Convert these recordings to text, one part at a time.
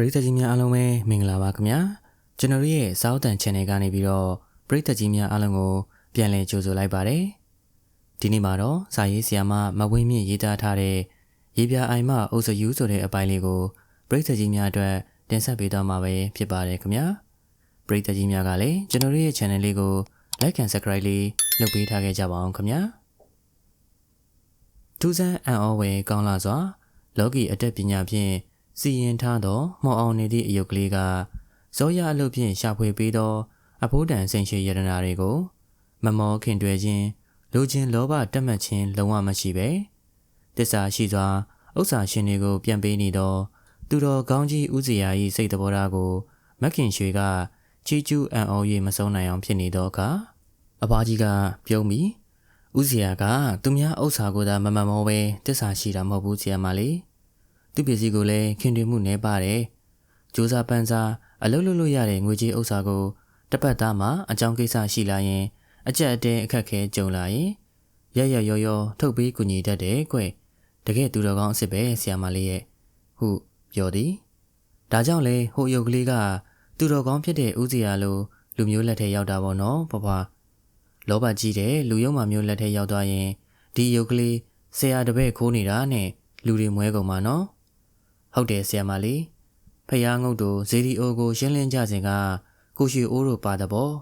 ပရိသတ်ကြီးများအားလုံးပဲမင်္ဂလာပါခင်ဗျာကျွန်တော်ရဲ့စောက်တန် channel ကနေပြီးတော့ပရိသတ်ကြီးများအားလုံးကိုပြန်လည်ကြိုဆိုလိုက်ပါတယ်ဒီနေ့မှာတော့စာရေးဆရာမမဝင်းမြင့်ရေးသားထားတဲ့ရေပြအိုင်မအုပ်စယူဆိုတဲ့အပိုင်းလေးကိုပရိသတ်ကြီးများအတွက်တင်ဆက်ပေးသွားမှာပဲဖြစ်ပါတယ်ခင်ဗျာပရိသတ်ကြီးများကလည်းကျွန်တော်ရဲ့ channel လေးကို like and subscribe လေးလုပ်ပေးထားခဲ့ကြပါအောင်ခင်ဗျာထူးဆန်းအံ့ဩဝယ်ကောင်းလာစွာလောကီအတက်ပညာဖြင့် စီရင်ထားသောမော်အောင်နေသည့်အယုတ်ကလေးကဇောရအလုပ်ဖြင့်ရှာဖွေပေးသောအဖိုးတန်စိန်ရှည်ရတနာတွေကို မမောခင်တွယ်ခြင်းလူချင်းလောဘတက်မှတ်ခြင်းလုံးဝမရှိပဲတစ္ဆာရှိစွာဥစ္စာရှင်တွေကို ပြန်ပေးနေသော သူတော်ကောင်းကြီးဦးဇေယျ၏စိတ်တော်ထားကိုမက်ခင်ရွှေကချီကျူးအံ့ဩ၍မဆုံးနိုင်အောင်ဖြစ်နေသောအခါအဘကြီးကပြုံးပြီးဦးဇေယျကသူများဥစ္စာကိုသာမမှန်မောပဲတစ္ဆာရှိတာမဟုတ်ဘူးဆရာမလေး သူပစ္စည်းကိုလည်းခင်တွင်မှုနှဲပါတယ်။ကြိုးစားပန်းစားအလုပ်လုပ်လို့ရတဲ့ငွေကြေးဥစ္စာကိုတပတ်သားမှာအကြောင်းကိစ္စရှိလာရင် အကြက်အတဲအခက်ခဲကြုံလာရင်ရရရောရောထုတ်ပြီးကူညီတတ်တယ်ကွ။တကယ်သူတော်ကောင်းအစ်စ်ပဲဆရာမလေးရဲ့ဟုပြောသည်။ဒါကြောင့်လေဟိုအယုတ်ကလေးကသူတော်ကောင်းဖြစ်တဲ့ဦးစီယာလိုလူမျိုးလက်ထဲရောက်တာပေါ့နော်ဖွားဖွားလောဘကြီးတဲ့လူယုံမှမျိုးလက်ထဲရောက်သွားရင်ဒီယုတ်ကလေးဆရာတပည့်ခိုးနေတာနဲ့လူတွေမွဲကုန်မှာနော် ဟုတ်တယ်ဆရာမလေးဖယားငုတ်တို့ဇေဒီအိုကိုရှင်းလင်းကြစဉ်ကကိုရှိအိုးတို့ပါတဲ့ပေါ့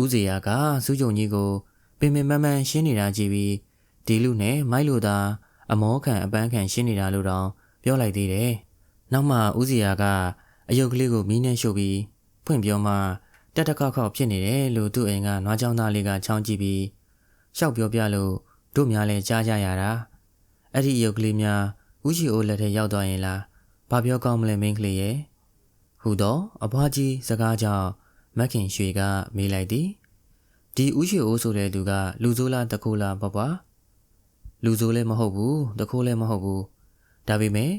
ဦးဇေယကစူးကြုံကြီးကိုပင်ပင်မမန်ရှင်းနေတာကြည့်ပြီးဒီလူနဲ့မိုက်လို့သာအမောခံအပန်းခံရှင်းနေတာလို့တောင်ပြောလိုက်သေးတယ်နောက်မှဦးဇေယကအယုတ်ကလေးကိုမီးနဲ့ရှို့ပြီးဖွင့်ပြောမှတက်တက်ခောက်ခောက်ဖြစ်နေတယ်လို့သူ့အိမ်ကနွားချောင်းသားလေးကချောင်းကြည့်ပြီးရှောက်ပြောပြလို့တို့များလဲကြားကြရတာအဲ့ဒီအယုတ်ကလေးများ ဦးရှိအိုးလက်ထဲရောက်သွားရင်လားဘာပြောကောင်းမလဲမင်းကလေးရဲ့ဟူတော့အဘွားကြီးစကားကြောင့်မက်ခင်ရွှေကမေးလိုက်သည်ဒီဦးရှိအိုးဆိုတဲ့သူကလူဆိုးလားတခိုးလားဘဘွားလူဆိုးလည်းမဟုတ်ဘူးတခိုးလည်းမဟုတ်ဘူးဒါပေမဲ့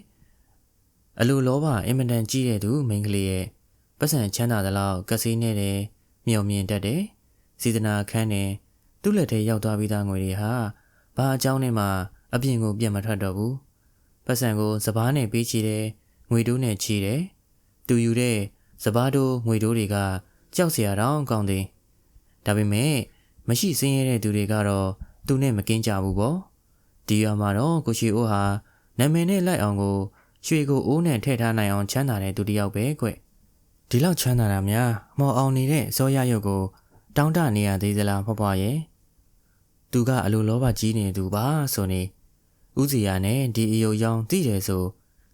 အလိုလောဘအင်မတန်ကြီးတဲ့သူမင်းကလေးရဲ့ပတ်စံချမ်းသာသလောက်ကစီးနေတယ်မျောမြင်တတ်တယ်စေတနာခန်းတယ်သူ့လက်ထဲရောက်သွားပြီးသားငွေတွေဟာဘာအကြောင်းနဲ့မှအပြင်ကိုပြတ်မထွက်တော့ဘူး ပတ်စံကိုစပားနဲ့ပေးချီတယ်ငွေတိုးနဲ့ချီတယ်သူယူတဲ့စပားတိုးငွေတိုးတွေကကြောက်စရာတော့ကောင်းတယ်ဒါပေမဲ့မရှိစင်းရတဲ့သူတွေကတော့သူနဲ့မကင်းကြဘူးပေါ့ဒီရွာမှာတော့ကိုရှိအိုးဟာနာမည်နဲ့လိုက်အောင်ကိုရွှေကိုအိုးနဲ့ထည့်ထားနိုင်အောင်ချမ်းသာတဲ့သူတစ်ယောက်ပဲကွဒီလောက်ချမ်းသာတာများမော်အောင်နေတဲ့ဇောရရုပ်ကို တောင်းတနေရသေးသလားဖွားဖွားရဲ့သူကအလိုလောဘကြီးနေသူပါဆိုနေ ဦးစီယာနဲ့ဒီအယုတ်ရောင်သိတယ်ဆို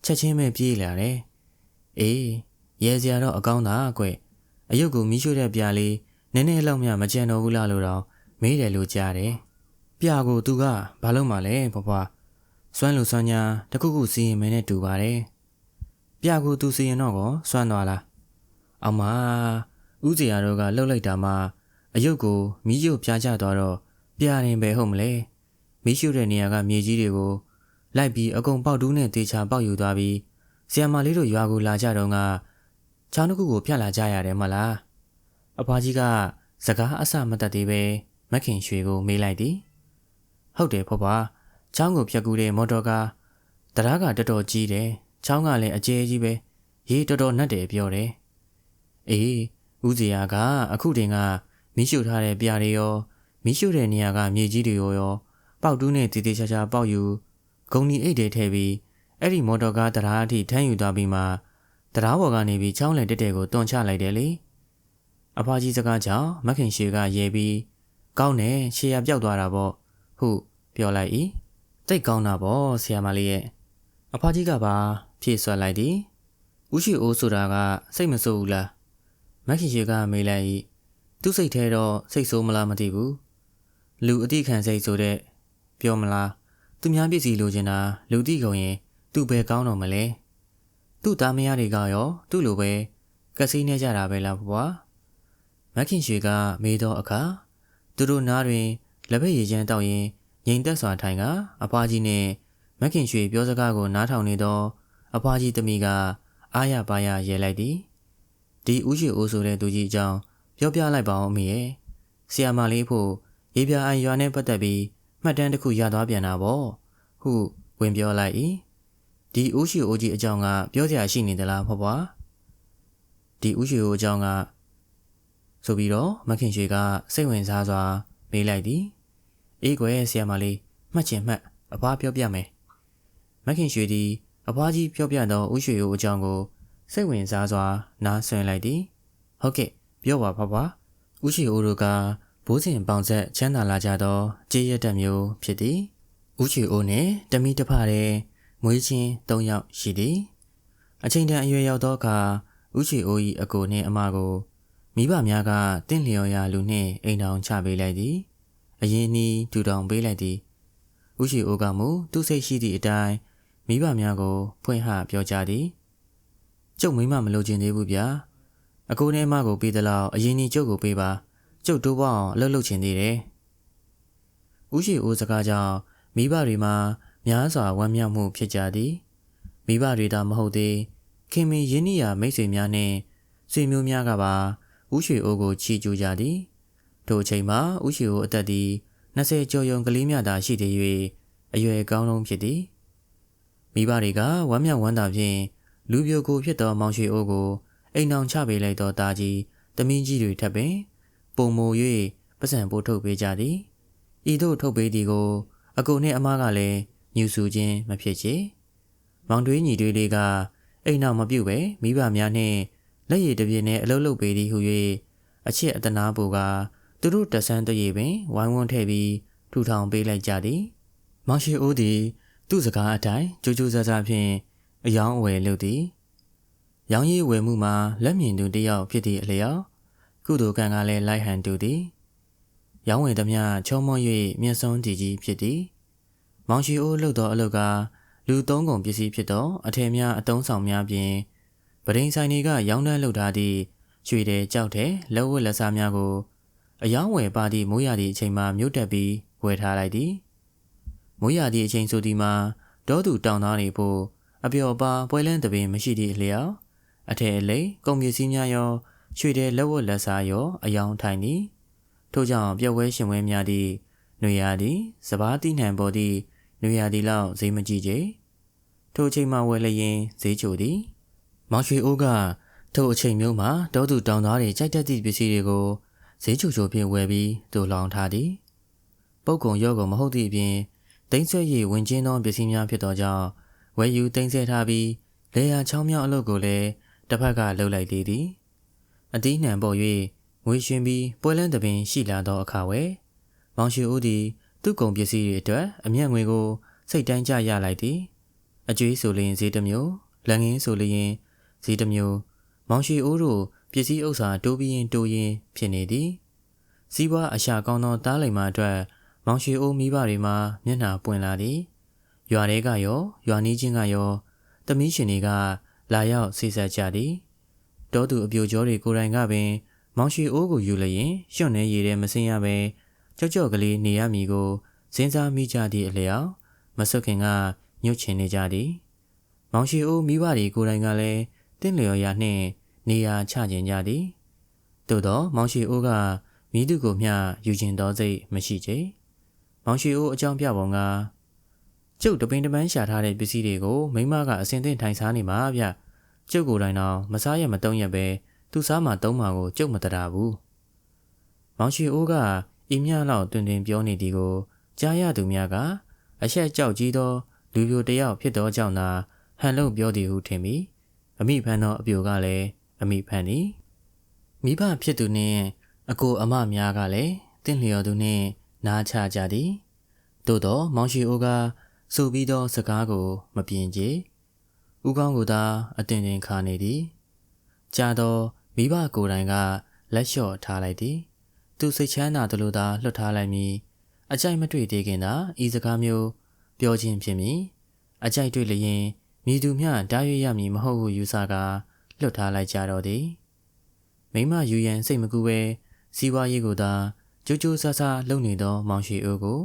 ချက်ချင်းပဲပြေးလာတယ်။အေးရဲစရာတော့အကောင်းသာကွ။အယုတ်ကိုမီးရှို့တဲ့ပြားလေးနည်းနည်းလောက်မှမကြံတော့ဘူးလားလို့တော့မေးတယ်လို့ကြားတယ်။ပြာကိုသူကဘာလို့မှလဲဘဘ။စွမ်းလို့စွမ်းညာတခုခုစီရင်မဲနဲ့တူပါတယ်။ပြာကိုသူစီရင်တော့ကောစွမ်းသွားလား။အောင်မဦးစီယာတို့ကလှုပ်လိုက်တာမှအယုတ်ကိုမီးရုပ်ပြားကြသွားတော့ပြာရင်ပဲဟုတ်မလဲ။ မီးရှို့တဲ့နေရာကမြေကြီးတွေကိုလိုက်ပြီးအကုန်ပေါက်တူးနဲ့တေချာပေါက်ယူသွားပြီးဆီယမလေးတို့ရွာကိုလာကြတော့ကချောင်းတစ်ခုကိုဖြတ်လာကြရတယ်မလားအဖွားကြီးကစကားအဆမတတ်သေးပဲမခင်ရွှေကိုမေးလိုက်သည်ဟုတ်တယ်ဖွားဖွားချောင်းကိုဖြတ်ကူးတဲ့မော်တော်ကားတရားကတော်တော်ကြီးတယ်ချောင်းကလည်းအကျယ်ကြီးပဲရေတော်တော်နှက်တယ်ပြောတယ်အေးဦးစီယာကအခုတင်ကမီးရှို့ထားတဲ့ပြားတွေရောမီးရှို့တဲ့နေရာကမြေကြီးတွေရောရော ပေါက်တူးနဲ့တည်တည်ချာချာပေါက်ယူဂုံနီအိတ်တွေထည့်ပြီးအဲ့ဒီမော်တော်ကားတရားအထိထမ်းယူသွားပြီးမှတရားပေါ်ကနေပြီးချောင်းလေတက်တဲ့ကိုတွန်ချလိုက်တယ်လေအဖာကြီးစကားကြောင့်မခင်ရှေကရဲပြီးကောင်းတယ်ရှေရပြောက်သွားတာပေါ့ဟုပြောလိုက်၏တိတ်ကောင်းတာပေါ့ဆရာမလေးရဲ့အဖာကြီးကပါဖြည့်ဆွလိုက်သည်ဥရှိအိုးဆိုတာကစိတ်မဆိုးဘူးလားမခင်ရှေကမေးလိုက်၏သူ့စိတ်ထဲတော့စိတ်ဆိုးမလားမသိဘူးလူအတိခံစိတ်ဆိုတဲ့ ပြောမလားသူများပစ္စည်းလိုချင်တာလူတိကုန်ရင်သူ့ပဲကောင်းတော့မလဲသူ့သားမယားတွေကရော သူ့လိုပဲကစီးနေကြတာပဲလားဘွားမခင်ရွှေကမေးတော့အခါသူတို့နားတွင်လက်ဖက်ရည်ချမ်းတောက်ရင်ငိန်သက်စွာထိုင်ကအဖွားကြီးနဲ့မခင်ရွှေပြောစကားကိုနားထောင်နေတော့အဖွားကြီးသမီးကအားရပါရရဲလိုက်သည်ဒီဦးရှိအိုးဆိုတဲ့သူကြီးအကြောင်းပြောပြလိုက်ပါဦးမေရဲ့ဆီယာမလေးဖို့ရေပြာအိုင်ရွာနဲ့ပတ်သက်ပြီး မှတ်တမ်းတစ်ခုရသွားပြန်တာပေါ့ဟုဝင်ပြောလိုက်၏ဒီဦးရှိအိုကြီးအကြောင်းကပြောစရာရှိနေသလားဖွားဖွားဒီဦးရှိအိုအကြောင်းကဆိုပြီးတော့မခင်ရွှေကစိတ်ဝင်စားစွာမေးလိုက်သည်အေးကွယ်ဆရာမလေးမှတ်ချင်မှတ်အဖွားပြောပြမယ်မခင်ရွှေသည်အဖွားကြီးပြောပြသောဦးရွှေအိုအကြောင်းကိုစိတ်ဝင်စားစွာနားဆွင့်လိုက်သည်ဟုတ်ကဲ့ပြောပါဖွားဖွားဦးရှိအိုတို့က ဘိုးစဉ်ပေါင်ဆက်ချမ်းသာလာကြသောကြေးရတက်မျိုးဖြစ်သည်ဦးရှိအိုနှင့်တမိတဖတဲ့မွေးချင်း၃ယောက်ရှိသည်အချိန်တန်အရွယ်ရောက်သောအခါဦးရှိအို၏အကိုနှင့်အမကိုမိဘများကတင့်လျော်ရာလူနှင့်အိမ်ထောင်ချပေးလိုက်သည်အရင်နီးထူထောင်ပေးလိုက်သည်ဦးရှိအိုကမူသူ့စိတ်ရှိသည့်အတိုင်းမိဘများကို ဖွင့်ဟပြောကြသည်ကျုပ်မိမမလို့ခြင်းသေးဘူးဗျာအကိုနဲ့အမကိုပေးသလောက်အရင်နီးကျုပ်ကိုပေးပါ ကျုပ်တိုးပေါအောင်အလုပ်လုပ်ချင်သေးတယ်ဦးရှိအိုစကားကြောင့်မိဘတွေမှာများစွာဝမ်းမြောက်မှုဖြစ်ကြသည်မိဘတွေသာမဟုတ်သေးခင်မင်ရင်းနှီးရာမိတ်ဆွေများနှင့်ဆွေမျိုးများကပါဥရွှေအိုးကိုချီကျူးကြသည်ထိုအချိန်မှာဥရွှေအိုးအသက်သည်20ကျော်ယုံကလေးများသာရှိသေး၍အရွယ်ကောင်းလုံးဖြစ်သည်မိဘတွေကဝမ်းမြောက်ဝမ်းသာဖြင့်လူပြိုကိုဖြစ်သောမောင်ရွှေအိုးကိုအိမ်အောင်ချပေးလိုက်သောတာကြီးတမင်းကြီးတွေထပ်ပင် ပုံမို၍ပစံပို့ထုတ်ပေးကြသည်ဤသို့ထုတ်ပေးသည်ကို အကိုနှင့်အမကလည်းညူဆူခြင်းမဖြစ်ချေမောင်တွေးညီတွေလေးကအိမ်နောက်မပြုတ်ပဲမိဘများနှင့်လက်ရည်တပြင်းနဲ့အလုပ်လုပ်ပေးသည်ဟု၍အချစ်အတနာပူကသူတို့တဆန်းတရည်ပင်ဝိုင်းဝန်းထည့်ပြီးထူထောင်ပေးလိုက်ကြသည်မောင်ရှိအိုးသည် သူ့စကားအတိုင်းကြိုးကြိုးစားစားဖြင့်အယောင်းအဝယ်လုပ်သည်ရောင်းရည်ဝယ်မှုမှာလက်မြင်သူတယောက်ဖြစ်သည့်အလျောက် ကုသိုလ်ကံကလည်းလိုက်ဟန်တူသည်ရောင်းဝယ်သမျှချောမော၍မျက်စုံးကြည်ကြီးဖြစ်သည်မောင်ရှိအိုးလှုပ်သောအလုပ်ကလူသုံးကုန်ပစ္စည်းဖြစ်သောအထည်များအတုံးဆောင်များပြင်ပဒိန်ဆိုင်တွေကရောင်းတန်းလုပ်ထားသည့်ရွှေတဲ့ကြောက်တဲ့လက်ဝတ်လက်စားများကိုအယောင်းဝယ်ပါသည့်မိုးရသည့်အချိန်မှာမြို့တက်ပြီးဝယ်ထားလိုက်သည်မိုးရသည့်အချိန်ဆိုဒီမှာဒေါသူတောင်သားတွေဖို့အပျော်ပါပွဲလန်းတပင်မရှိသည့်အလျောက်အထည်အလိပ်ကုန်ပစ္စည်းများရော ရွှေတဲ့လက်ဝတ်လက်စားရော အယောင်ထိုင်သည်ထို့ကြောင့်ပြက်ဝဲရှင်ဝဲများသည့်နွေရာသည့်စပားတိနှံပေါ်သည့်နွေရာသီလောက်ဈေးမကြည့်ကြထိုအချိန်မှဝယ်လျင်ဈေးချိုသည်မောင်ရွှေအိုးကထိုအချိန်မျိုးမှာတောသူတောင်သားတွေကြိုက်တတ်သည့်ပစ္စည်းတွေကိုဈေးချိုချိုဖြင့်ဝယ်ပြီးတူလောင်ထားသည်ပုတ်ကုံရော့ကုံမဟုတ်သည့်အပြင်တိမ့်ဆွဲရည်ဝင်ချင်းသောပစ္စည်းများဖြစ်သောကြောင့်ဝယ်ယူတိမ့်ဆဲထားပြီးလေယာချောင်းမြောက်အလုပ်ကိုလည်းတစ်ဖက်ကလှုပ်လိုက်သေးသည် အတီးနှံပေါ်၍ငွေရှင်ပြီးပွဲလန်းတပင်ရှိလာသောအခါဝယ်မောင်ရွှေဦးသည်သူ့ကုန်ပစ္စည်းတွေအတွက်အမျက်ငွေကိုစိတ်တိုင်းကြရလိုက်သည်အကျွေးဆိုလျင်ဈေးတစ်မျိုးလက်ငင်းဆိုလျင်ဈေးတစ်မျိုးမောင်ရှိအိုးတို့ပစ္စည်းဥစ္စာတိုးပြီးရင်တိုးရင်ဖြစ်နေသည်စီးပွားအရှာကောင်းသောတားလိမ်မအတွက်မောင်ရှိအိုးမိဘတွေမှာမျက်နှာပွင့်လာသည်ရွာတွေကရောရွာနီးချင်းကရောသမီးရှင်တွေကလာရောက်ဆေးဆက်ကြသည် တောသူအပြိုကျော်တွေကိုယ်တိုင်ကပင် မောင်ရှိအိုးကိုယူလျင်ရွှွန့်နေရည်တဲ့မစင်းရပဲကြောက်ကြောက်ကလေးနေရမည်ကိုစဉ်းစားမိကြသည့်အလျောက်မဆွခင်ကညှို့ချင်နေကြသည်မောင်ရှိအိုးမိဘတွေကိုယ်တိုင်ကလည်းတင့်လျော်ရာနှင့်နေရာချကျင်ကြသည်သို့သောမောင်ရှိအိုးကမိသူကိုမျှယူကျင်သောစိတ်မရှိချေမောင်ရှိအိုးအကြောင်းပြပုံကကျုပ်တပင်တပန်းရှာထားတဲ့ပစ္စည်းတွေကိုမိမကအစင်သင့်ထိုင်စားနေမှာဗျ ကျုပ်ကိုယ်တိုင်တော့မစားရမတုံးရပဲသူစားမှတုံးမှကိုကျုပ်မတရာဘူးမောင်ရှိအိုးကဤမြလောက်တွင်တွင်ပြောနေသည်ကိုကြားရသူများကအဆက်ကြောက်ကြီးသောလူပြိုတယောက်ဖြစ်သောကြောင့်သာဟန်လုံးပြောသည်ဟုထင်ပြီးအမိဖန်သောအပြိုကလည်းအမိဖန်သည်မိဘဖြစ်သူနှင့်အကိုအမများကလည်းတင့်လျော်သူနှင့်နားချကြသည်သို့တော့မောင်ရှိအိုးကဆိုပြီးသောစကားကိုမပြင်းကြ ဦးကောင်းကိုသာအတင်တင်ခါနေသည်ကြာတော့မိဘကိုယ်တိုင်ကလက်လျှော့ထားလိုက်သည်သူစိတ်ချမ်းသာသလိုသာလွတ်ထားလိုက်မည်အကြိုက်မတွေ့သေးခင်သာဤစကားမျိုးပြောခြင်းဖြစ်မည်အကြိုက်တွေ့လျင်မိသူမျှတားရွရမည်မဟုတ်ဟုယူဆကာလွတ်ထားလိုက်ကြတော့သည်မိမယူရန်စိတ်မကူပဲစီးပွားရေးကိုသာကြိုးကြိုးဆာဆာလုပ်နေသောမောင်ရှိအိုးကို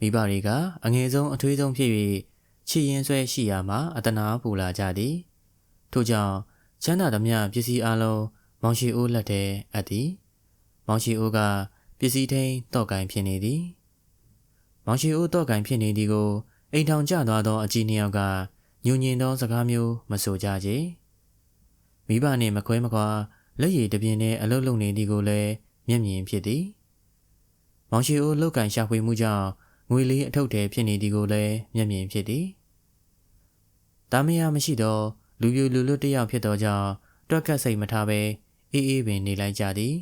မိဘတွေကအငယ်ဆုံးအထွေးဆုံးဖြစ်၍ ချီရင်ဆွဲရှိရာမှာအတနာပူလာကြသည်ထို့ကြောင့်ချမ်းသာသမျှပစ္စည်းအလုံးမောင်ရှိအိုးလက်ထဲအပ်သည်မောင်ရှိအိုးကပစ္စည်းထိန်တော့ကင်ဖြစ်နေသည်မောင်ရှိအိုးတော့ကင်ဖြစ်နေသည်ကိုအိမ်ထောင်ကျသွားသောအကြီးနှစ်ယောက်ကညဉ့်ညင်သောစကားမျိုးမဆိုကြကြမိဘနှင့်မခွဲမခွာလက်ရည်တပြင်းနဲ့အလုတ်လုံနေသည်ကိုလည်းမျက်မြင်ဖြစ်သည်မောင်ရှိအိုးလောက်ကန်ရှာဖွေမှုကြောင့်ငွေလေးအထုပ်ထဲဖြစ်နေသည်ကိုလည်းမျက်မြင်ဖြစ်သည် တာမယာမရှိသောလူပြူလူလွတ်တစ်ယောက်ဖြစ်သောကြောင့်တွက်ကတ်စိတ်မထားဘဲအေးအေးပင်နေလိုက်ကြသည်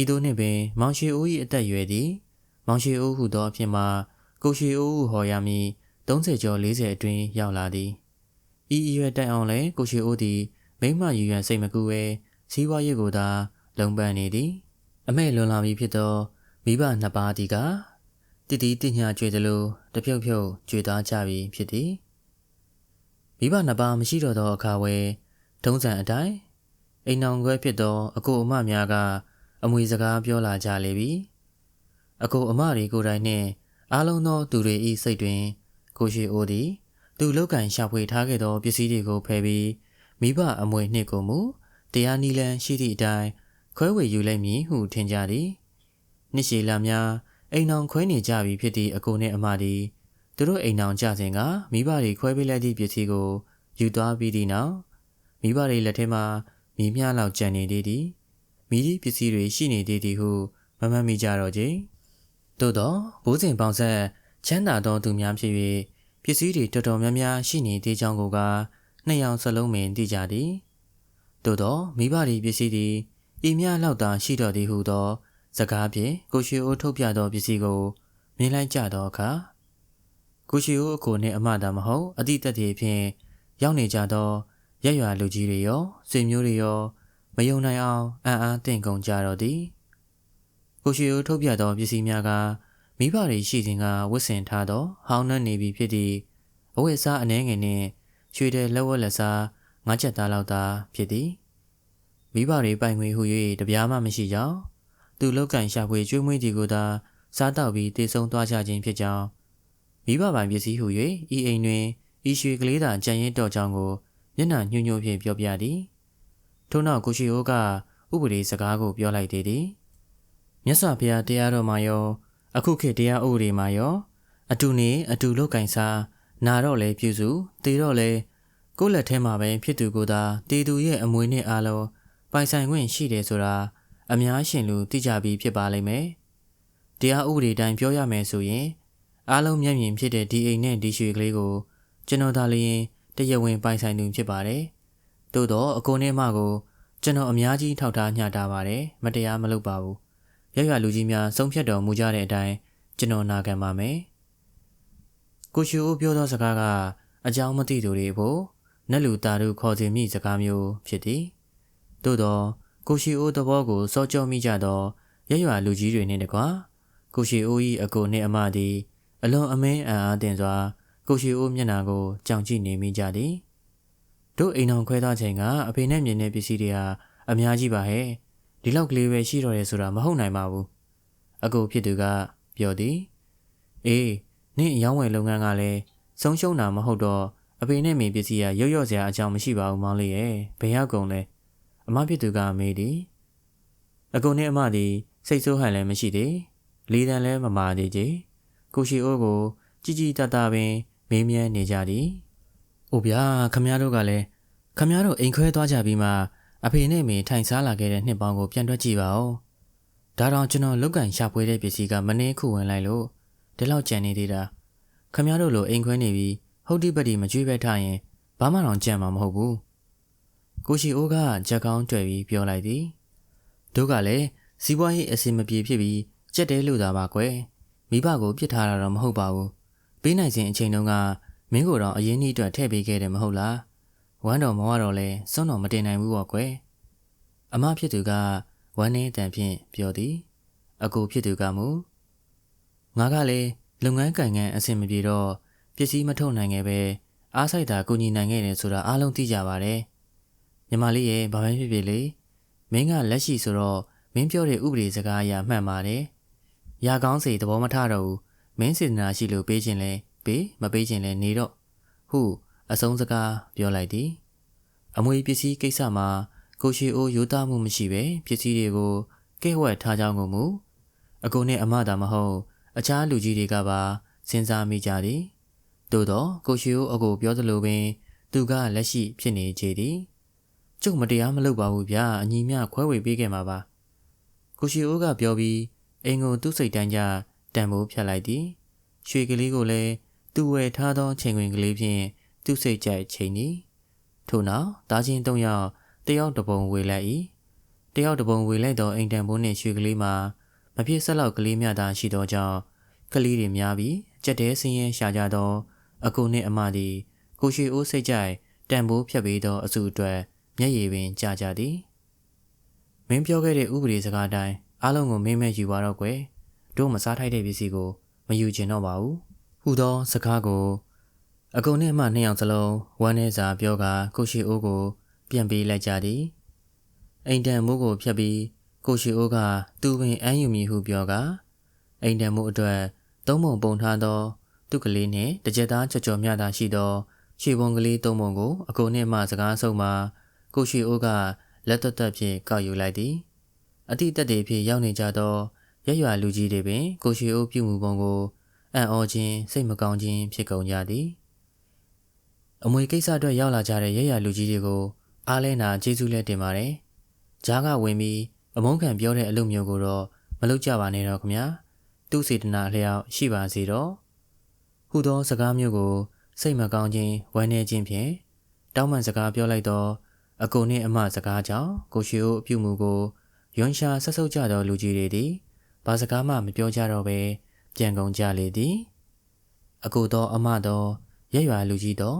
ဤသို့နှင့်ပင် မောင်ရှိအိုး၏အသက်အရွယ်သည် မောင်ရှိအိုးဟုသောအဖြစ်မှာကိုရှိအိုးဟုဟော်ရမည်30ကျော်40အတွင်းရောက်လာသည်ဤအရွယ်တိုင်အောင်လည်းကိုရှိအိုးသည်မိမယူရန်စိတ်မကူဝဲစီးပွားရေးကိုသာလုံပန်းနေသည် အမဲလွန်လာပြီဖြစ်သောမိဘနှစ်ပါးသည်ကတတိတညာကျွေသလိုတဖြုတ်ဖြုတ်ကျွေသားကြပြီဖြစ်သည် မိဘနှစ်ပါးမရှိတော့သောအခါဝဲထုံးစံအတိုင်းအိမ်အောင်ခွဲဖြစ်သောအကိုအမများကအမွေစကားပြောလာကြလေပြီအကိုအမတွေကိုယ်တိုင်နှင့်အားလုံးသောသူတွေ၏စိတ်တွင် ကိုရှိအိုသည် သူလောက်ကန်ရှာဖွေထားခဲ့သောပစ္စည်းတွေကိုဖယ်ပြီးမိဘအမွေနှင့်ကိုမူတရားနီလန်းရှိသည့်အတိုင်းခွဲဝေယူလိုက်မည်ဟုထင်ကြသည်နှစ်ရှည်လာများအိမ်အောင်ခွဲနေကြပြီဖြစ်သည့်အကိုနှင့်အမသည် သူတို့အိမ်အောင်ကြစဉ်ကမိဘတွေခွဲပေးလိုက်သည့်ပစ္စည်းကိုယူသွားပြီးသည့်နောက်မိဘတွေလက်ထဲမှာမိမျှလောက်ကြံနေသေးသည်မိသည့်ပစ္စည်းတွေရှိနေသေးသည်ဟုမမှတ်မိကြတော့ကြသို့တော့ဘိုးစဉ်ပေါင်းဆက်ချမ်းသာသောသူများဖြစ်၍ပစ္စည်းတွေတော်တော်များများရှိနေသေးကြောင်းကိုကနှစ်ယောက်စလုံးပင်သိကြသည်သို့တော့မိဘတွေပစ္စည်းတွေဤများလောက်သာရှိတော်သည်ဟုသော စကားဖြင့်ကိုရှိအိုးထုတ်ပြသောပစ္စည်းကိုမြင်လိုက်ကြသောအခါ ကိုရှိအိုးအကိုနှင့်အမသာမဟုတ်အတိတ်တည်းဖြင့်ရောက်နေကြသောရက်ရွာလူကြီးတွေရောဆွေမျိုးတွေရောမယုံနိုင်အောင်အံ့အားသင့်ကုန်ကြတော့သည်ကိုရှိအိုးထုတ်ပြသောပစ္စည်းများကမိဘတွေရှိစဉ်ကဝတ်ဆင်ထားသောဟောင်းနှံ့နေပြီဖြစ်သည့်အဝတ်အစားအနှဲငယ်နှင့်ရွှေတဲ့လက်ဝက်လက်စားငါးချက်သားလောက်သာဖြစ်သည်မိဘတွေပိုင်ငွေဟု၍တပြားမှမရှိကြောင်းသူလောက်ကန်ရှာဖွေကျွေးမွေးသည်ကိုသာစားတော့ပြီးတည်ဆုံသွားကြခြင်းဖြစ်ကြောင်း မိဘပိုင်ပစ္စည်းဟု၍ဤအိမ်တွင်ဤရွှေကလေးသာကြံရင်တော်ကြောင်းကိုမျက်နှာညှို့ညွှို့ဖြင့်ပြောပြသည်ထို့နောက်ကိုရှိအိုးကဥပဒေစကားကိုပြောလိုက်သေးသည်မြတ်စွာဘုရားတရားတော်မှာရော အခုခေတ်တရားဥပဒေမှာရော အတူနေအတူလောက်ကင်စားနာတော့လဲပြုစုတေတော့လဲကိုယ့်လက်ထဲမှာပဲဖြစ်သူကိုသာတေသူရဲ့အမွေနဲ့အားလုံးပိုင်ဆိုင်ခွင့်ရှိတယ်ဆိုတာအများရှင်လူသိကြပြီးဖြစ်ပါလိမ့်မယ်တရားဥပဒေတိုင်းပြောရမယ်ဆိုရင် အားလုံးမျက်မြင်ဖြစ်တဲ့ဒီအိမ်နဲ့ဒီရွှေကလေးကိုကျွန်တော်သာလျင်တရဝင်းပိုင်ဆိုင်သူဖြစ်ပါတယ်။သို့တော့အကိုနဲ့မကိုကျွန်တော်အများကြီးထောက်ထားညှတာပါတယ်မတရားမလုပ်ပါဘူး။ရရလူကြီးများဆုံးဖြတ်တော်မူကြတဲ့အတိုင်းကျွန်တော်နာခံပါမယ်။ကိုရှူဦးပြောသောစကားကအကြောင်းမသိသူတွေဖို့နက်လူတာတို့ခေါ်စီမိစကားမျိုးဖြစ်သည်။သို့တော့ကိုရှီအိုးသဘောကိုစောကြောမိကြသောရရွာလူကြီးတွေနှင့်တကွာကိုရှီအိုး၏အကိုနှင့်အမသည် အလွန်အမင်းအံ့အားသင့်စွာကိုရှိအိုးမျက်နှာကိုကြောင်ကြည့်နေမိကြသည်တို့အိမ်အောင်ခွဲသွားချိန်ကအဖေနဲ့မြင်တဲ့ပစ္စည်းတွေဟာအများကြီးပါဟဲ့ဒီလောက်ကလေးပဲရှိတော့တယ်ဆိုတာမဟုတ်နိုင်ပါဘူးအကိုဖြစ်သူကပြောသည်အေးနင့်ရောင်းဝယ်လုပ်ငန်းကလည်းဆုံးရှုံးတာမဟုတ်တော့အဖေနဲ့မိပစ္စည်းကရုတ်ရော့စရာအကြောင်းမရှိပါဘူးမောင်လေးရဲ့ဘယ်ရောက်ကုန်လဲအမဖြစ်သူကမေးသည်အကိုနဲ့အမသည်စိတ်ဆိုးဟန်လည်းမရှိသေးလေးတန်းလည်းမမာသေးကြ ကိုရှိအိုးကိုကြည်ကြည်တတပင်မေးမြန်းနေကြသည်။အိုဗျာခမရတို့ကလည်းခမရတို့အိမ်ခွဲသွားကြပြီးမှအဖေနဲ့မေထိုင်စားလာခဲ့တဲ့နှစ်ပေါင်းကိုပြန်တွက်ကြည့်ပါဦး။ဒါတော့ကျွန်တော်လုတ်ကန်ရှာဖွေတဲ့ပစ္စည်းကမနှင်းခုဝင်လိုက်လို့ဒီလောက်ကြံနေသေးတာခမရတို့လိုအိမ်ခွဲနေပြီးဟုတ်တိပတိမကြွေးပဲထားရင်ဘာမှတော့ကြံမှာမဟုတ်ဘူး။ကိုရှိအိုးကကြက်ကောင်းတွေ့ပြီးပြောလိုက်သည်။တို့ကလည်းစီးပွားရေးအစီမပြေဖြစ်ပြီးကြက်တဲလို့သာပါကွယ်။ မိဘကိုပြစ်ထားတာတော့မဟုတ်ပါဘူး။ပေးနိုင်စဉ်အချိန်တုန်းကမင်းကိုတော့အရင်နှီးအတွက်ထည့်ပေးခဲ့တယ်မဟုတ်လားဝမ်းတော်မဝတော့လဲစွန့်တော်မတင်နိုင်ဘူးပေါ့ကွယ်အမဖြစ်သူကဝမ်းနေတန်ဖြင့်ပြောသည်အကိုဖြစ်သူကမူငါကလည်းလုပ်ငန်းကိုင်ငန်းအဆင်မပြေတော့ပစ္စည်းမထုတ်နိုင်ခဲ့ပဲအားဆိုင်တာကူညီနိုင်ခဲ့တယ်ဆိုတာအားလုံးသိကြပါတယ်ညီမလေးရဲ့ဘာပဲဖြစ်ဖြစ်လေမင်းကလက်ရှိဆိုတော့မင်းပြောတဲ့ဥပဒေစကားအရမှန်ပါတယ် ရာကောင်းစီသဘောမထတော့ဘူးမင်းစေတနာရှိလို့ပေးခြင်းလဲပေးမပေးခြင်းလဲနေတော့ဟုအဆုံးစကားပြောလိုက်သည်အမွေပစ္စည်းကိစ္စမှာကိုရှိအိုးယူသားမှုမရှိပဲပစ္စည်းတွေကိုကဲဝက်ထားကြောင်းကိုမူအကိုနဲ့အမသာမဟုတ်အခြားလူကြီးတွေကပါစဉ်းစားမိကြသည်သို့တော့ကိုရှိဦးအကိုပြောသလိုပင် သူကလက်ရှိဖြစ်နေကြသည်ကျုပ်မတရားမလုပ်ပါဘူးဗျာအညီမျှခွဲဝေပေးခဲ့မှာပါကိုရှိဦးကပြောပြီး အင်ကိုသူ့စိတ်တန်းကြတန်ဖိုးဖြတ်လိုက်သည်ရွှေကလေးကိုလည်းသူ့ဝယ်ထားသောချိန်ခွင်ကလေးဖြင့်သူ့စိတ်ကြိုက်ချိန်သည်ထို့နောက်သားချင်း၃ယောက်တယောက်တပုံဝေလိုက်၏တယောက်တပုံဝေလိုက်သောအိမ်တန်ဘိုးနှင့်ရွှေကလေးမှာမဖြစ်ဆက်လောက်ကလေးများသာရှိသောကြောင့်ကလေးတွေများပြီးကြက်တဲဆင်းရဲရှာကြသော အကူနှင့်အမသည်ကိုရှိအိုးစိတ်ကြိုက်တန်ဖိုးဖြတ်ပေးသောအစုအတွက်မျက်ရည်ပင်ကျကြသည်မင်းပြောခဲ့တဲ့ဥပဒေစကားတိုင်း အားလုံးကိုမင်းမဲ့ယူပါတော့ကွယ်တို့မစားထိုက်တဲ့ပစ္စည်းကိုမယူကျင်တော့ပါဘူးဟူသောစကားကိုအကုန်နဲ့မှနှစ်ယောက်စလုံးဝမ်းနေစာပြောကာကိုရှိအိုးကို ပြန်ပေးလိုက်ကြသည်အိမ်တန်မိုးကိုဖြတ်ပြီးကိုရှိအိုးကသူပင်အမ်းယူမည်ဟုပြောကာအိမ်တန်မိုးအတွက်သုံးပုံပုံထားသောသူကလေးနှင့်တကြက်သားချော်ချော်မြတာရှိသောခြေပုံကလေးသုံးပုံကိုအကုန်နဲ့မှစကားဆုံးမှာကိုရှိအိုးကလက်သက်သက်ဖြင့်ကောက်ယူလိုက်သည် အတိတ်တက်တွေဖြင့်ရောက်နေကြသောရရွာလူကြီးတွေပင် ကိုရှိအိုးပြုမှုပုံကိုအံ့ဩခြင်းစိတ်မကောင်းခြင်းဖြစ်ကုန်ကြသည်အမွေကိစ္စအတွက်ရောက်လာကြတဲ့ရရွာလူကြီးတွေကိုအားလဲနာကျေးဇူးလက်တင်ပါတယ်ဂျားကဝင်ပြီးအမုန်းခံပြောတဲ့အလုပ်မျိုးကိုတော့မလုပ်ကြပါနဲ့တော့ခင်ဗျာသူ့စေတနာလျောက်ရှိပါစေတော့ဟူသောစကားမျိုးကို စိတ်မကောင်းခြင်းဝမ်းနည်းခြင်းဖြင့်တောင်းပန်စကားပြောလိုက်သောအကိုနှင့်အမစကားကြောင့်ကိုရှိအိုအပြုမှုကို ယွန်ရှာဆက်ဆုပ်ကြသောလူကြီးတွေသည်ဘာစကားမှမပြောကြတော့ဘဲပြန်ကုန်ကြလေသည်အကိုသောအမသောရက်ရွာလူကြီးသော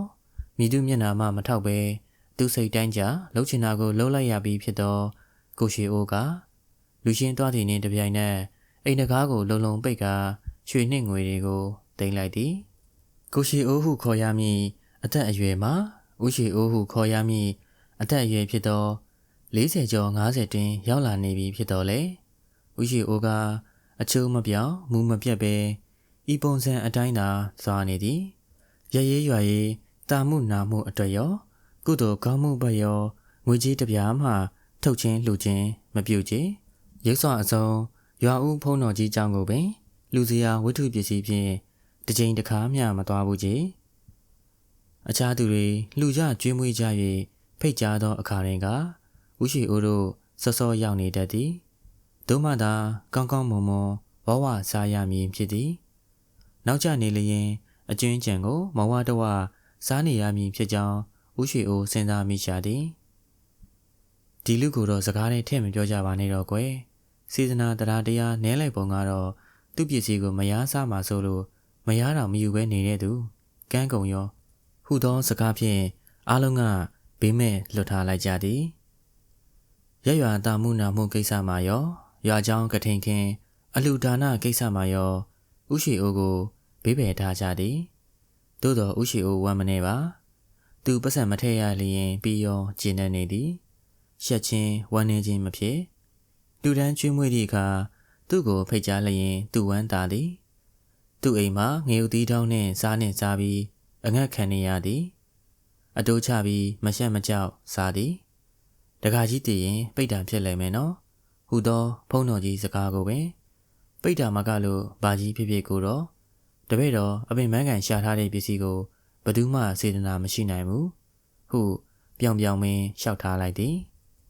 မိသူမျက်နာမှမထောက်ပဲသူစိတ်တိုင်းကြလှုပ်ချင်တာကိုလှုပ်လိုက်ရပြီးဖြစ်သောကိုရှိအိုကလူရှင်သွားသည်နှင့်တပြိုင်နက်အိမ်တကားကိုလုံလုံပိတ်ကာရွှေနှင့်ငွေတွေကိုတင်လိုက်သည်ကိုရှိအိုဟုခေါ်ရမည်အသက်အရွယ်မှာဦးရှိအိုဟုခေါ်ရမည်အသက်အရွယ်ဖြစ်သော 40ကျော်50တွင်ရောက်လာနေပြီဖြစ်တော်လေဦးရှိအိုကအချိုးမပြောင်းမူမပြတ်ပဲဤပုံစံအတိုင်းသာစွာနေသည်ရရေးရွာရေးတာမှုနာမှုအတွေ့ရော ကုသိုလ်ကောင်းမှုဘက်ရောငွေကြီးတပြားမှ ထုတ်ချင်းလှူချင်းမပြုတ်ချေရုပ်စွာအစုံရွာဦးဖုံးတော်ကြီးကြောင့်ကိုပင် လူစရာဝတ္ထုပစ္စည်းဖြင့်တစ်ချိန်တစ်ခါမျှမသွားဘူးကြီးအခြားသူတွေလှူကြကျွေးမွေးကြ၍ဖိတ်ကြားသောအခါတွင်က ဦးရှိအိုးတို့စောစောရောက်နေတတ်သည်သို့မှသာကောင်းကောင်းမွန်မွန်ဘဝစားရမည်ဖြစ်သည်နောက်ကျနေလျင်အကျွင်းကြံကိုမဝတဝစားနေရမည်ဖြစ်ကြောင်းဦးရှိအိုးစဉ်းစားမိရှာသည်ဒီလူကိုတော့စကားနဲ့ထည့်မပြောကြပါနဲ့တော့ကွယ်စေတနာတရားတရားနဲလိုက်ပုံကတော့သူ့ပစ္စည်းကိုမရစားမှဆိုလို့မရတော့မယူပဲနေတဲ့သူကန်းကုံရောဟူသောစကားဖြင့်အားလုံးကဘေးမဲ့လွတ်ထားလိုက်ကြသည် ရက်ရွာတာမှုနာမှုကိစ္စမှာရောရွာချောင်းကထိန်ခင်းအလှဒါနကိစ္စမှာရောဥရှိအိုးကိုဘေးပယ်ထားကြသည်သို့တော်ဥရှိအိုးဝမ်းမနေပါသူပတ်စံမထည့်ရလျင်ပြီးရောကျဉ်နေနေသည်ရှက်ချင်းဝမ်းနေခြင်းမဖြစ်လူတန်းကျွေးမွေးသည့်အခါသူ့ကိုဖိတ်ကြားလျင်သူဝမ်းသာသည်သူ့အိမ်မှာငေဥသီးတောင်းနှင့်စားနှင့်စားပြီးအငတ်ခံနေရသည်အတိုးချပြီးမရှက်မကြောက်စားသည် တခါကြီးတည်ရင်ပိတ်တာဖြစ်လိမ့်မယ်နော်ဟူသောဖုံးတော်ကြီးစကားကိုပင်ပိတ်တာမကလို့ဘာကြီးဖြစ်ဖြစ်ကိုတော့တပည့်တော်အပင်မန်းကန်ရှာထားတဲ့ပစ္စည်းကိုဘသူမှစေတနာမရှိနိုင်ဘူးဟုပြောင်ပြောင်မင်းလျှောက်ထားလိုက်သည်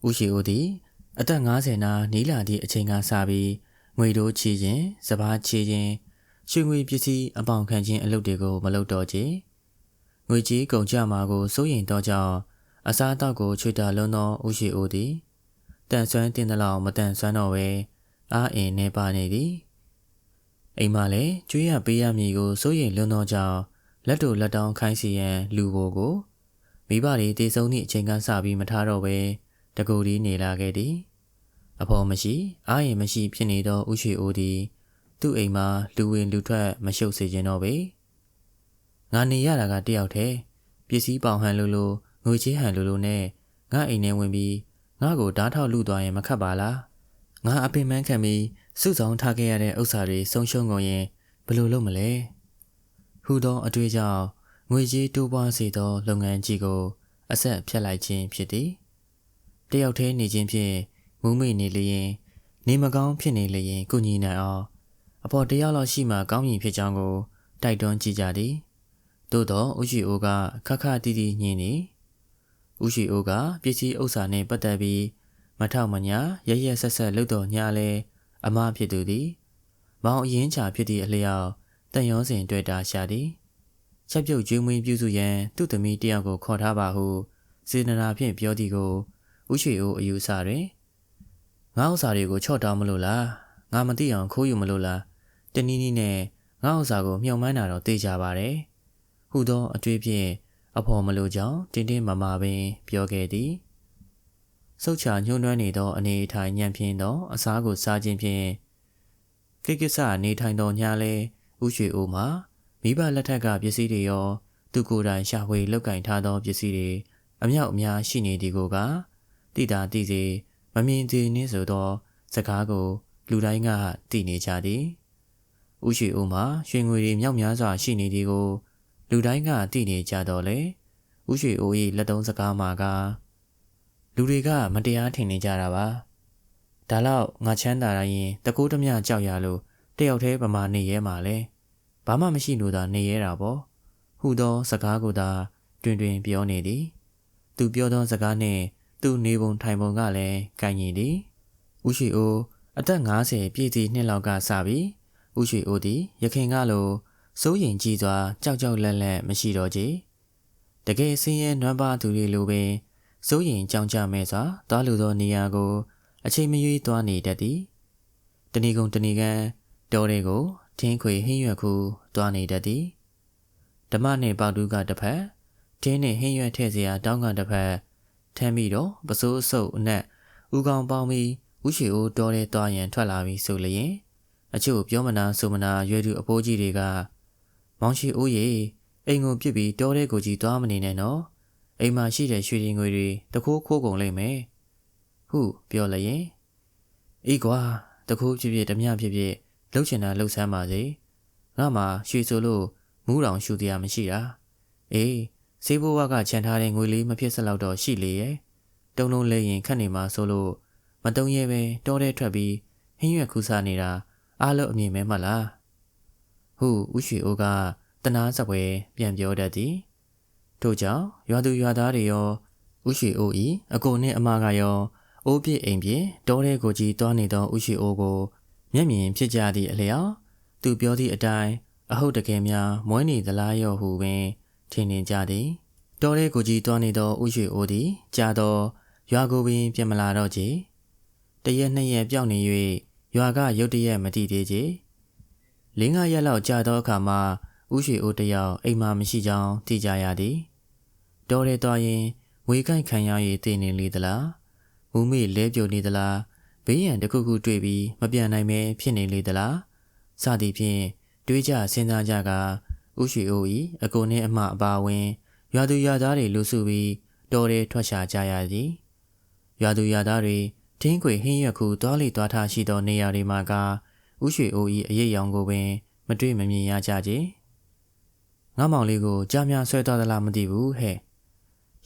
ဥရှိဦးသည်အသက်50နာနီးလာသည့်အချိန်ကစပြီးငွေတိုးချီခြင်းစပားချီခြင်းရွှေငွေပစ္စည်းအပေါင်ခံခြင်းအလုပ်တွေကိုမလုပ်တော့ချေငွေကြီးကုန်ကြမှာကိုစိုးရိမ်တော့ကြောင့် အစားအသောက်ကိုချွေတာလုံးသောဥရှိဦးသည်တန်ဆွမ်းတင်သလောက်မတန်ဆွမ်းတော့ပဲအားအင်နေပါနေသည်အိမ်မလည်းကျွေးရပေးရမည်ကိုစိုးရိမ်လွန်းသောကြောင့်လက်တို့လက်တောင်းခိုင်းစီရန်လူဘိုကိုမိဘတွေတည်ဆုံးသည့်အချိန်ကစပြီးမထားတော့ပဲတကူဒီနေလာခဲ့သည်အဖော်မရှိအားရင်မရှိဖြစ်နေသောဥရှိအိုသည်သူ့အိမ်မှာလူဝင်လူထွက်မရှုပ်စေခြင်းတော့ပဲငါနေရတာကတယောက်တည်းပစ္စည်းပေါင်ဟန်လိုလို ငွေချေးဟန်လိုလိုနဲ့ငါအိမ်ထဲဝင်ပြီးငါ့ကိုဓားထောက်လူသွားရင်မခတ်ပါလားငါအပင်ပန်းခံပြီးစုဆောင်ထားခဲ့ရတဲ့ဥစ္စာတွေဆုံးရှုံးကုန်ရင်ဘယ်လိုလုပ်မလဲဟူသောအတွေ့အကြုံငွေကြေးတိုးပွားစေသော လုပ်ငန်းကြီးကို အဆက်ဖြတ်လိုက်ခြင်းဖြစ်သည်တယောက်တည်းနေခြင်းဖြင့်မူးမိနေလျင် နေမကောင်းဖြစ်နေလျင်ကုညီနိုင်အောင်အပေါ်တယောက်လောက်ရှိမှကောင်းမြင်ဖြစ်ကြောင်းကို တိုက်တွန်းကြည့်ကြသည်သို့တော့ဦးရှိအိုကခက်ခက်တီးတီးညင်းနေ ဦးရှိအိုကပစ္စည်းဥစ္စာနှင့်ပတ်သက်ပြီးမထောက်မညာရရက်ဆက်ဆက်လှုပ်တော်ညာလဲအမဖြစ်သူသည် မောင်အရင်ချာဖြစ်သည့်အလျောက်တန်ရောစဉ်တွေ့တာရှာသည်ချက်ပြုတ်ကျွေးမွေးပြုစုရန်သူ့သမီးတယောက်ကိုခေါ်ထားပါဟုစေတနာဖြင့်ပြောသည်ကိုဦးရှိအိုအယူဆတွင်ငါဥစ္စာတွေကိုချော့တောင်းမလို့လားငါမသိအောင်ခိုးယူမလို့လားတနည်းနည်းနဲ့ငါဥစ္စာကိုမြှုံမှန်းတာတော့သိကြပါတယ်ဟူသောအတွေ့ဖြင့် အဖော်မလို့ကြောင့်တင်းတင်းမာမာပင်ပြောခဲ့သည်စုတ်ချညှိုးနှွမ်းနေသောအနေအထိုင်ညံ့ဖြင်းသောအစားကိုစားခြင်းဖြင့်ကိကိစ္စနေထိုင်သောညာလဲဥရွှေအိုမှာမိဘလက်ထက်ကပစ္စည်းတွေရော သူကိုယ်တိုင်ရှာဖွေလောက်ကင်ထားသောပစ္စည်းတွေအမြောက်အများရှိနေသည်ကိုကတိတာတိစေမမြင်သေးနှင်းဆိုသောစကားကို လူတိုင်းကသိနေကြသည်ဥရှိအိုမှာရွှေငွေတွေမြောက်များစွာရှိနေသည်ကို လူတိုင်းကသိနေကြတော့လေဥရှိအို၏လက်သုံးစကားမှာကလူတွေကမတရားထင်နေကြတာပါဒါလောက်ငါချမ်းသာရရင်တကူးတမျှကြောက်ရလို့တယောက်တည်းပမာနေရဲမှာလဲဘာမှမရှိလို့သာနေရဲတာပေါ့ဟူသောစကားကိုသာတွင်တွင်ပြောနေသည် သူပြောသောစကားနှင့်သူနေပုံထိုင်ပုံကလည်းကိုင်ညီသည်ဥရှိအိုအသက်50ပြည့်သည့်နှစ်လောက်ကစပြီးဥရှိအိုသည်ရခင်ကလို စိုးရင်ကြီးစွာကြောက်ကြောက်လန့်လန့်မရှိတော့ကြတကယ်ဆင်းရဲနွမ်းပါသူတွေလိုပင်စိုးရင်ကြောင်ကြမဲ့စွာသွားလိုသောနေရာကို အချိန်မရွေးသွားနေတတ်သည်တဏီကုံတဏီကန်တော်တွေကိုထင်းခွေဟင်းရွက်ခုသွားနေတတ်သည်ဓမ္မနှင့်ပေါတူကတစ်ဖက်ထင်းနှင့်ဟင်းရွက်ထည့်စရာတောင်းကတစ်ဖက်ထမ်းပြီးတော့ပစိုးအဆုပ်အနက်ဥကောင်ပေါင်းပြီးဥရှိအိုတော်တဲ့သွားရန်ထွက်လာပြီးဆိုလျင်အချို့ပြောမနာဆိုမနာရွယ်သူအဖိုးကြီးတွေက မောင်ရှိအိုးရေအိမ်ကိုပြစ်ပြီးတော်တဲ့ကိုကြီးသွားမနေနဲ့နော်အိမ်မှာရှိတဲ့ရွှေရင်ငွေတွေတခိုးခိုးကုန်လိမ့်မယ်ဟုပြောလျင်အေးကွာတခိုးဖြစ်ဖြစ်ဓမြဖြစ်ဖြစ်လှုပ်ချင်တာလှုပ်ဆမ်းပါစေငါမှရွှေဆိုလို့မူးတောင်ရှူတရားမရှိတာအေးစေးဘိုးဝါကခြံထားတဲ့ငွေလေးမဖြစ်စလောက်တော့ရှိလေရဲ့တုံလုံးလဲရင်ခတ်နေမှာဆိုလို့မတုံရဲပဲတောထဲထွက်ပြီးဟင်းရွက်ခူးစားနေတာအားလုံးအမြင်မဲမလား ဟုဥရွှေအိုးကတနာစပွဲပြန်ပြောတတ်သည်ထို့ကြောင့်ရွာသူရွာသားတွေရောဥရွှေအိုးဤအကိုနှင့်အမကရောအိုးပြည့်အိမ်ပြည့်တောထဲကိုကြီးတွားနေသောဥရွှေအိုးကိုမျက်မြင်ဖြစ်ကြသည့်အလျောက်သူပြောသည့်အတိုင်းအဟုတ်တကယ်များမွဲနေသလားရော့ဟုပင်ထင်နေကြသည်တော်ရဲကိုကြီးတွားနေသောဥရွှေအိုသည်ကြာသောရွာကိုပင်ပြန်မလာတော့ကြတရက်နှစ်ရက်ပြောင်းနေ၍ရွာကရုတ်တရက်မတည်သေးကြ လင်းကရက်လောက်ကြာသောအခါမှာဥရွှေအိုတယောက်အိမ်မှာမရှိကြောင်းသိကြရသည်တော်ရဲတော်ရင်ဝေကိုက်ခံရ၍တည်နေလေသလားမူမေလဲပြုတ်နေသလားဘေးရန်တစ်ခုခုတွေ့ပြီးမပြန်နိုင်ပဲဖြစ်နေလေသလားစသည်ဖြင့်တွေးကြစဉ်းစားကြကဥရွှေအို၏အကိုနှင့်အမအပါဝင်ရွာသူရွာသားတွေလူစုပြီးတော်ရဲထွက်ရှာကြရသည်ရွာသူရွာသားတွေထင်းခွေဟင်းရွက်ခုတောလိသွားထားရှိသောနေရာတွေမှာက ဥရွှေအို၏အရေးရောင်ကိုပင် မတွေ့မမြင်ရကြကြငါမောင်လေးကိုကြားများဆွဲသွားသလားမသိဘူးဟဲ့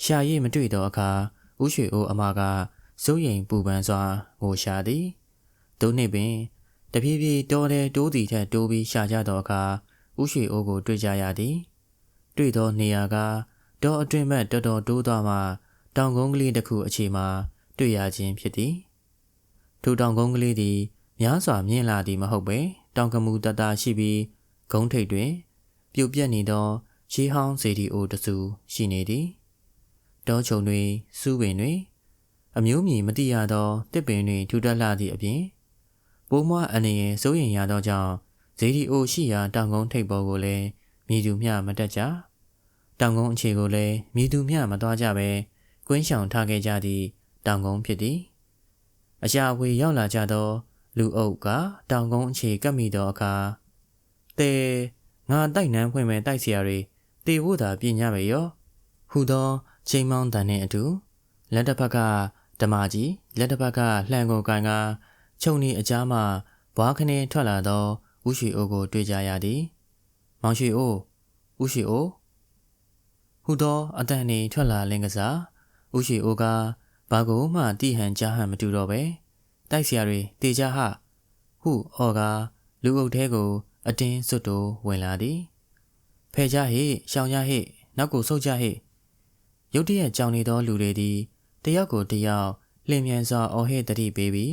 ရှာရည်မတွေ့တော့အခါဥရွှေအိုအမကစိုးရိမ်ပူပန်စွာငိုရှာသည်ဒုနှစ်ပင်တဖြည်းဖြည်းတောထဲတိုးသည်ထက်တိုးပြီးရှာကြသောအခါဥရွှေအိုးကိုတွေ့ကြရသည် တွေ့သောနေရာကတောအတွင်းဘက်တော်တော်တိုးသွားမှတောင်ကုန်းကလေးတစ်ခုအခြေမှာတွေ့ရခြင်းဖြစ်သည်ထိုတောင်ကုန်းကလေးသည် များစွာမြင့်လာသည်မဟုတ်ပဲတောင်ကမူတတရှိပြီးဂုံးထိပ်တွင် ပြုတ်ပြက်နေသောရှေးဟောင်းစေတီအိုတစုရှိနေသည်တောချုံတွင်စူးပင်တွင် အမျိုးမြည်မတိရသောတစ်ပင်တွင်ထူထပ်လာသည့်အပြင်ပိုးမွားအနေရင်စိုးရင်ရသောကြောင့်ဇေဒီအိုရှိရာတောင်ကုန်းထိပ်ပေါ်ကိုလည်းမြည်သူမျှမတက်ကြတောင်ကုန်းအခြေကိုလည်းမြည်သူမျှမသွားကြပဲကွင်းဆောင်ထားခဲ့ကြသည့်တောင်ကုန်းဖြစ်သည်အရှာအဝေရောက်လာကြသော လူအုပ်ကတောင်ကုန်းအခြေကပ်မိသောအခါတေငါတိုက်နှမ်းဖွင့်မဲ့တိုက်စရာတွေတေဖို့သာပြင်ရမယ်ရောဟူသောချိန်မောင်းတန်နှင့်အတူလက်တစ်ဖက်ကဓမာကြီးလက်တစ်ဖက်ကလှန်ကိုကန်ကခြုံနေအကြားမှဘွားခနေထွက်လာသောဥရှိအိုကို တွေ့ကြရသည် မောင်ရှိအိုဥရှိအိုဟူသောအတန်နေထွက်လာလင်းကစားဥရှိအိုကဘာကိုမှတိဟန်ကြားဟန်မတူတော့ပဲ။ တိုက်စရာတွေတေချာဟဟုဟော်ကလူအုပ်ထဲကို အတင်းစွတ်တိုးဝင်လာသည်ဖဲကြဟိရှောင်ကြဟိနောက်ကိုဆုတ်ကြဟိရုတ်တရက်ကြောင်နေသောလူတွေသည်တယောက်ကိုတယောက်လင်မြန်စွာအော်ဟစ်တတိပေးပြီး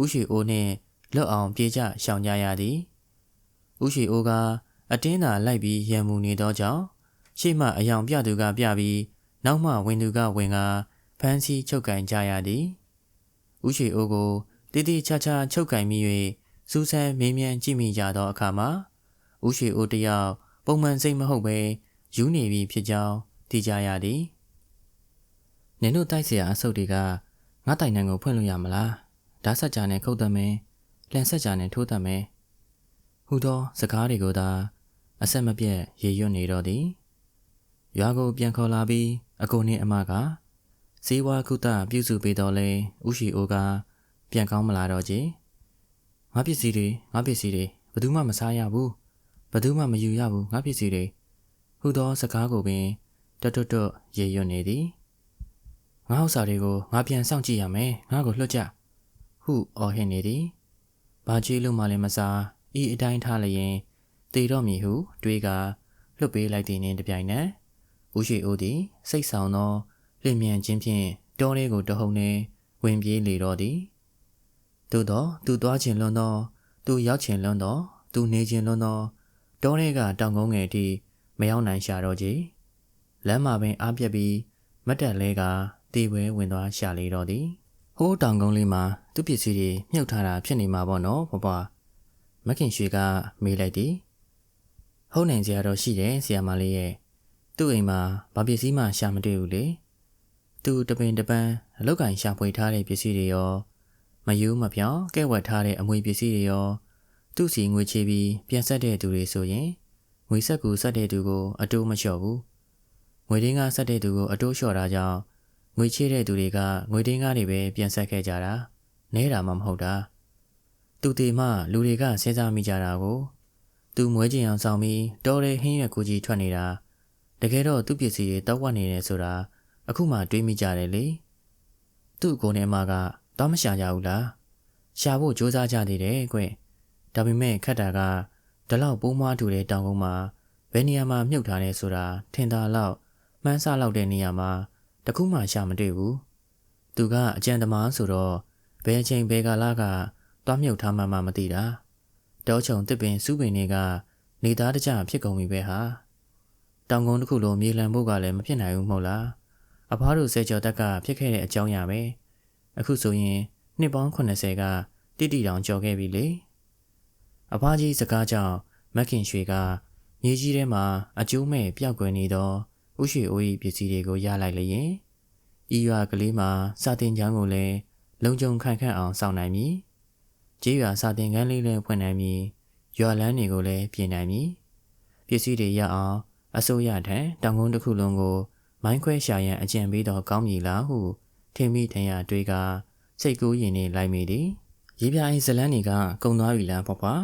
ဥရှိအိုးနှင့်လွတ်အောင်ပြေးကြရှောင်ကြရသည်ဥရှိအိုးကအတင်းသာလိုက်ပြီးရံမှုနေသောကြောင့်ရှေ့မှအယောင်ပြသူကပြပြီးနောက်မှဝင်သူကဝင်ကဖမ်းဆီးချုပ်ကင်ကြရသည်ဥရှိအိုးကို တိတိချာချာချုပ်ကင်မိ၍စူးစမ်းမေးမြန်းကြည့်မိကြသောအခါမှာဥရှိအိုးတယောက်ပုံမှန်စိတ်မဟုတ်ပဲယူနေပြီဖြစ်ကြောင်းသိကြရသည်နင်တို့တိုက်เสียအဆုတ်တွေကငါတိုင်နံကိုဖွင့်လို့ရမလားဓာတ်ဆက်ကြနဲ့ခုတ်တတ်မယ်လန်ဆက်ကြနဲ့ထိုးတတ်မယ်ဟူသောစကားတွေကိုသာအဆက်မပြတ်ရေရွတ်နေတော့သည်ရွာကိုပြန်ခေါ်လာပြီးအကိုနှင့်အမကဇေဝကုသပြုစုပေးတော်လဲဥရှိအိုက ပြန်ကောင်းမလာတော့ကြငါပစ္စည်းတွေငါပစ္စည်းတွေဘယ်သူမှမစားရဘူးဘယ်သူမှမယူရဘူးငါပစ္စည်းတွေဟူသောစကားကိုပင်တွတ်တွတ်တွတ်ရေရွတ်နေသည်ငါဥစ္စာတွေကိုငါပြန်စောင့်ကြည့်ရမယ်ငါ့ကိုလွှတ်ကြဟုအော်ဟစ်နေသည်ဘာကြည့်လို့မှလည်းမစားဤအတိုင်းထားလျင်တေတော့မည်ဟုတွေးကလွတ်ပေးလိုက်သည်နှင့်တပြိုင်နက်ဦးရှိဦးသည်စိတ်ဆောင်သောလျင်မြန်ခြင်းဖြင့်တောလေးကိုတဟုန်နှင့်ဝင်ပြေးလေတော့သည် သို့သောသူသွားခြင်းလွန်းသောသူရောက်ခြင်းလွန်းသောသူနေခြင်းလွန်းသောတောထဲကတောင်ကုန်းငယ်ထိမရောက်နိုင်ရှာတော့ကြလမ်းမှာပင်အားပြက်ပြီးမတ်တက်လဲကတေပွဲဝင်သွားရှာလေတော့သည်ဟိုးတောင်ကုန်းလေးမှာသူ့ပစ္စည်းတွေမြုပ်ထားတာဖြစ်နေမှာပေါ့နော်ဘဘမခင်ရွှေကမေးလိုက်သည်ဟုတ်နိုင်ကြတော့ရှိတယ်ဆီယာမလေးရဲ့သူ့အိမ်မှာဘာပစ္စည်းမှရှာမတွေ့ဘူးလေသူတပင်တပန်းအလောက်ကင်ရှာဖွေထားတဲ့ပစ္စည်းတွေရော မယူမပြောင်းကဲဝတ်ထားတဲ့အမွေပစ္စည်းတွေရောသူ့စီငွေချေပြီးပြန်ဆက်တဲ့သူတွေဆိုရင်ငွေဆက်ကူဆက်တဲ့သူကိုအတိုးမလျှော့ဘူးငွေတင်းကဆက်တဲ့သူကိုအတိုးလျှော့တာကြောင့်ငွေချေတဲ့သူတွေကငွေတင်းကားတွေပဲပြန်ဆက်ခဲ့ကြတာနဲတာမှမဟုတ်တာသူတေမှလူတွေကစဉ်းစားမိကြတာကိုသူမွဲကျင်အောင်ဆောင်ပြီးတော်ရဲဟင်းရွက်ကိုကြီးထွက်နေတာတကယ်တော့သူ့ပစ္စည်းတွေတောက်ဝတ်နေတယ်ဆိုတာအခုမှတွေးမိကြတယ်လေသူ့ကိုယ်နဲ့မက တော့မရှာကြဘူးလားရှာဖို့စူးစမ်းကြသေးတယ်ကွဒါပေမဲ့ခက်တာကဒီလောက်ပိုးမွားထူတဲ့တောင်ကုန်းမှာဘယ်နေရာမှာမြုပ်ထားလဲဆိုတာထင်သာလောက်မှန်းဆလောက်တဲ့နေရာမှာတခုမှရှာမတွေ့ဘူးသူကအကြံသမားဆိုတော့ဘယ်ချိန်ဘယ်ကာလကတွားမြုပ်ထားမှမှမသိတာတောချုံတစ်ပင်စူးပင်တွေကနေသားတကြဖြစ်ကုန်ပြီပဲဟာတောင်ကုန်းတစ်ခုလုံးမြေလံဖို့ကလည်းမဖြစ်နိုင်ဘူးမဟုတ်လားအဖားတို့ဆယ်ကျော်တက်ကဖြစ်ခဲ့တဲ့အကြောင်းအရာပဲ အခုဆိုရင်နှစ်ပေါင်း80ကတိတိတောင်ကြော်ခဲ့ပြီလေအဖားကြီးစကားကြောင့်မက်ခင်ရွှေကမြေကြီးထဲမှာအကျိုးမဲ့ပျောက်ကွယ်နေသောဥရှိအိုး၏ပစ္စည်းတွေကိုရလိုက်လျင်ဤရွာကလေးမှာစာတင်ချောင်းကိုလည်းလုံခြုံခိုင်ခန့်အောင်စောင့်နိုင်မည်ကြေးရွာစာတင်ကန်းလေးလည်းဖွင့်နိုင်မည်ရွာလန်းတွေကိုလည်းပြင်နိုင်မည်ပစ္စည်းတွေရအောင်အစိုးရထံတောင်ကုန်းတစ်ခုလုံးကိုမိုင်းခွဲရှာရန်အကြံပေးတော်ကောင်းမည်လားဟု ထင်မိထင်ရတွေးကစိတ်ကူးရင်နေလိုက်မိသည်ရေပြအိမ်ဇလန်းတွေကကုံသွားပြီလားဖွားဖွား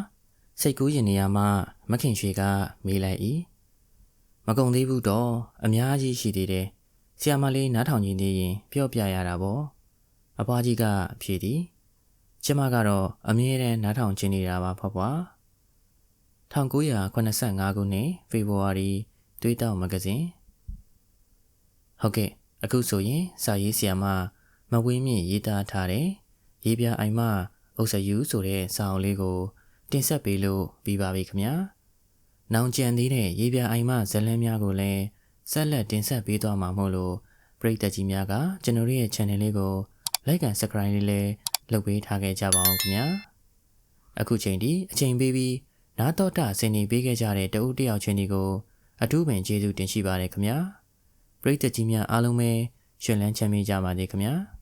စိတ်ကူးရင်နေရမှမခင်ရွှေကမေးလိုက်၏မကုံသေးဘူးတော့အများကြီးရှိသေးတယ်ဆရာမလေးနားထောင်ခြင်းသေးရင်ပြောပြရတာပေါ့အဖွားကြီးကဖြေသည်ကျမကတော့အမြဲတမ်းနားထောင်ခြင်းနေတာပါဖွားဖွား1985ခုနှစ်ဖေဖော်ဝါရီတွေးတောက်မဂဇင်းဟုတ်ကဲ့ အခုဆိုရင်စာရေးဆရာမမဝင်းမြင့်ရေးသားထားတဲ့ရေးပြအိုင်မအုပ်စယူဆိုတဲ့စာအုပ်လေးကို တင်ဆက်ပေးလို့ပြီးပါပြီခင်ဗျာ။နောင်ကြံသေးတဲ့ရေးပြအိုင်မဇလန်းများကိုလည်းဆက်လက်တင်ဆက်ပေးသွားမှာမို့လို့ပရိသတ်ကြီးများကကျွန်တော်ရဲ့ channel လေးကို like and subscribe လေးလည်းလုပ်ပေးထားခဲ့ကြပါအောင်ခင်ဗျာ။အခုချိန်ဒီအချိန်ပေးပြီးနားတော်တာဆင်နေပေးခဲ့ကြတဲ့တဦးတယောက်ချင်းဒီကို အထူးပင်ကျေးဇူးတင်ရှိပါတယ်ခင်ဗျာ။ ပရိသတ်ကြီးများအားလုံးပဲရှင်လန်းချမ်းမြေ့ကြပါစေခင်ဗျာ။